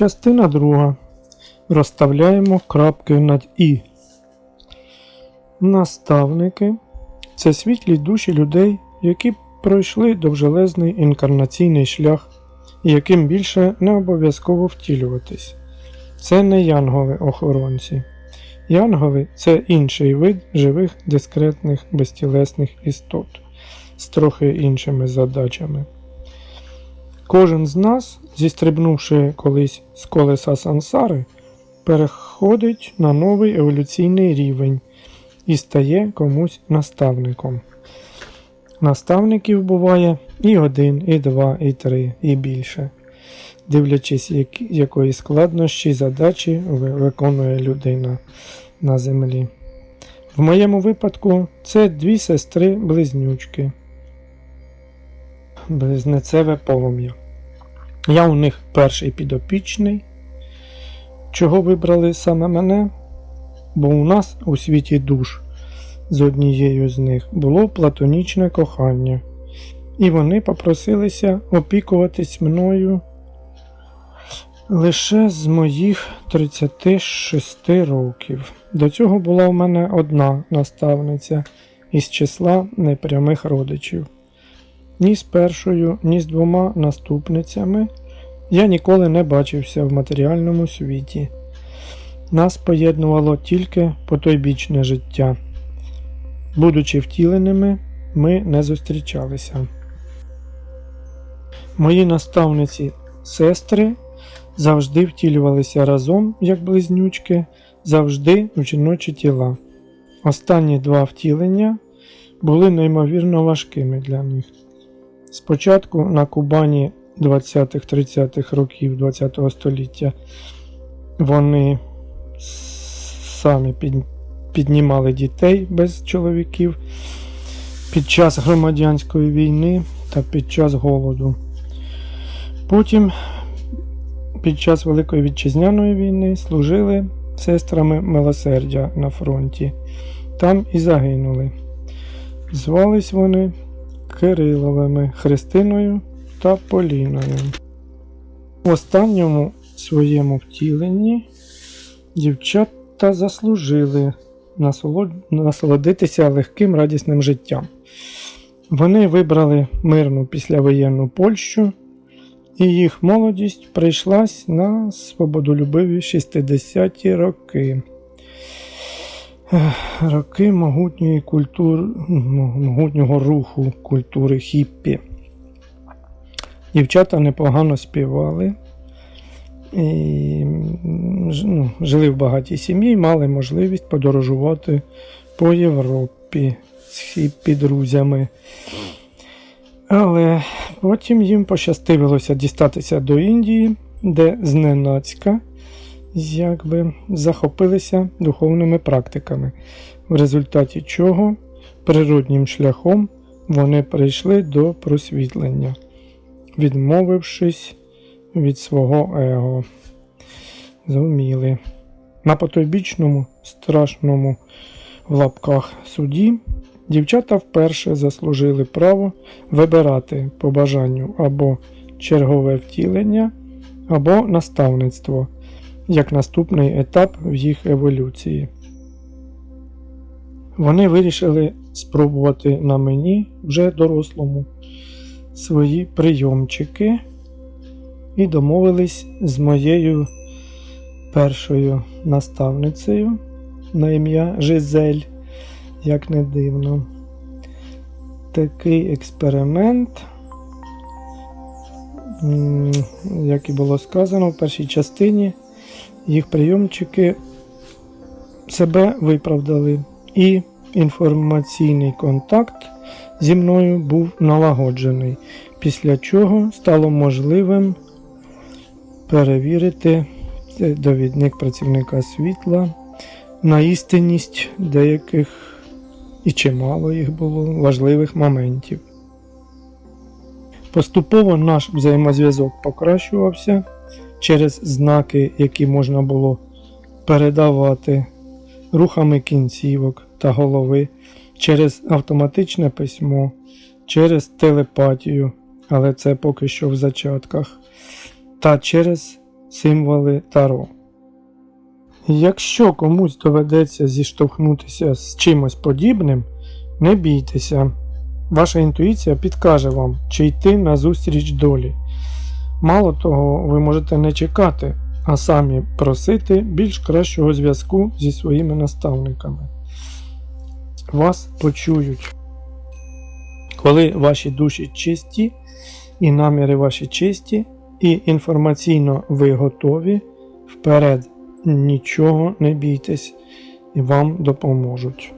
Частина друга. Розставляємо крапки над І. Наставники це світлі душі людей, які пройшли довжелезний інкарнаційний шлях, яким більше не обов'язково втілюватись. Це не янголи-охоронці. Янголи це інший вид живих дискретних безтілесних істот з трохи іншими задачами. Кожен з нас, зістрибнувши колись з колеса сансари, переходить на новий еволюційний рівень і стає комусь наставником. Наставників буває і один, і два, і три, і більше, дивлячись, як, якої складнощі задачі виконує людина на землі. В моєму випадку це дві сестри-близнючки. Близнецеве полум'я. Я у них перший підопічний. Чого вибрали саме мене? Бо у нас у світі душ з однією з них було платонічне кохання, і вони попросилися опікуватись мною лише з моїх 36 років. До цього була у мене одна наставниця із числа непрямих родичів. Ні з першою, ні з двома наступницями я ніколи не бачився в матеріальному світі. Нас поєднувало тільки потойбічне життя. Будучи втіленими, ми не зустрічалися. Мої наставниці сестри завжди втілювалися разом, як близнючки, завжди в жіночі тіла. Останні два втілення були неймовірно важкими для них. Спочатку на Кубані 20-30-х років ХХ століття вони самі піднімали дітей без чоловіків під час громадянської війни та під час голоду. Потім під час Великої Вітчизняної війни служили сестрами милосердя на фронті. Там і загинули. Звались вони Кириловими, Христиною та Поліною. В останньому своєму втіленні дівчата заслужили насолодитися легким радісним життям. Вони вибрали мирну післявоєнну Польщу, і їх молодість прийшлась на свободолюбиві 60-ті роки. Роки могутньої культури, могутнього руху культури хіппі. Дівчата непогано співали, і, ну, жили в багатій сім'ї, і мали можливість подорожувати по Європі з хіппі друзями. Але потім їм пощастилося дістатися до Індії, де зненацька якби захопилися духовними практиками, в результаті чого природнім шляхом вони прийшли до просвітлення, відмовившись від свого его. Зуміли. На потойбічному страшному в лапках суді дівчата вперше заслужили право вибирати по бажанню або чергове втілення, або наставництво як наступний етап в їх еволюції. Вони вирішили спробувати на мені вже дорослому свої прийомчики і домовились з моєю першою наставницею на ім'я Жизель, як не дивно. Такий експеримент, як і було сказано в першій частині, їх прийомчики себе виправдали, і інформаційний контакт зі мною був налагоджений, після чого стало можливим перевірити довідник працівника світла на істинність деяких і чимало їх було важливих моментів. Поступово наш взаємозв'язок покращувався через знаки, які можна було передавати рухами кінцівок та голови, через автоматичне письмо, через телепатію, але це поки що в зачатках, та через символи Таро. Якщо комусь доведеться зіштовхнутися з чимось подібним, не бійтеся. Ваша інтуїція підкаже вам, чи йти на зустріч долі. Мало того, ви можете не чекати, а самі просити більш кращого зв'язку зі своїми наставниками. Вас почують. Коли ваші душі чисті, і наміри ваші чисті, і інформаційно ви готові, вперед нічого не бійтесь і вам допоможуть.